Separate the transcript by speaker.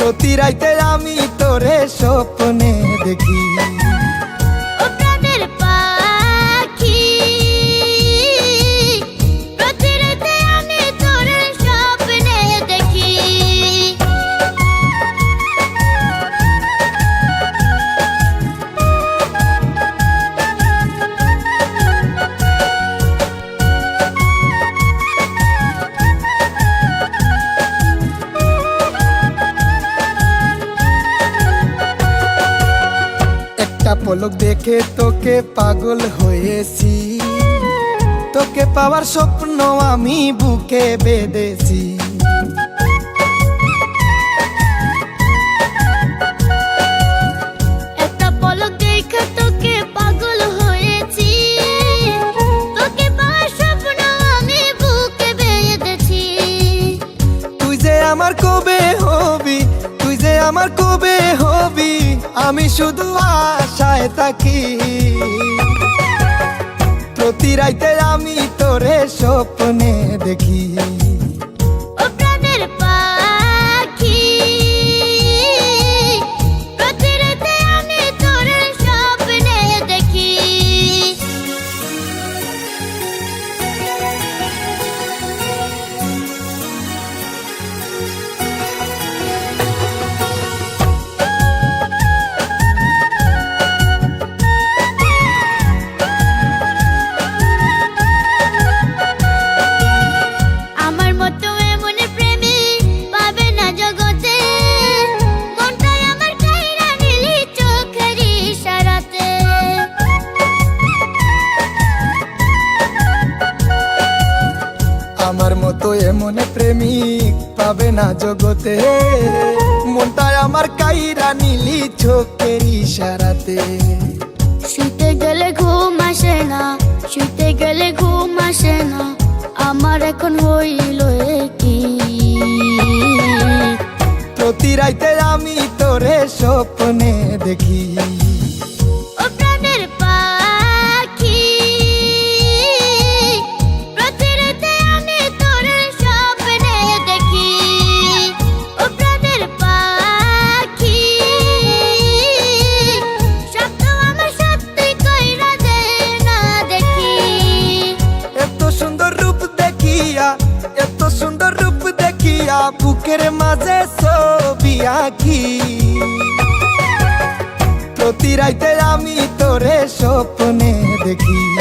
Speaker 1: প্রতি রাইতে আমি তোরে স্বপ্নে দেখি। একটা পলক দেখে তোকে পাগল হয়েছি। তোকে পাওয়ার স্বপ্ন আমি বুকে বেঁধেছি।
Speaker 2: আমি
Speaker 1: শুধু আশায় থাকি। প্রতি রাইতে আমি তোরে স্বপ্নে দেখি। প্রেমিক পাবে না জগতে। মনটায় আমার কাইরা নীলি চোখের ইশারাতে।
Speaker 2: শুতে গেলে ঘুম আসে না শুতে গেলে ঘুম আসে না আমার এখন হইল কি
Speaker 1: প্রতি রাইতে আমি তোরে স্বপ্নে দেখি। বুকের মাঝে ছবি আঁকি। প্রতি রাইতে আমি তোরে স্বপ্নে দেখি।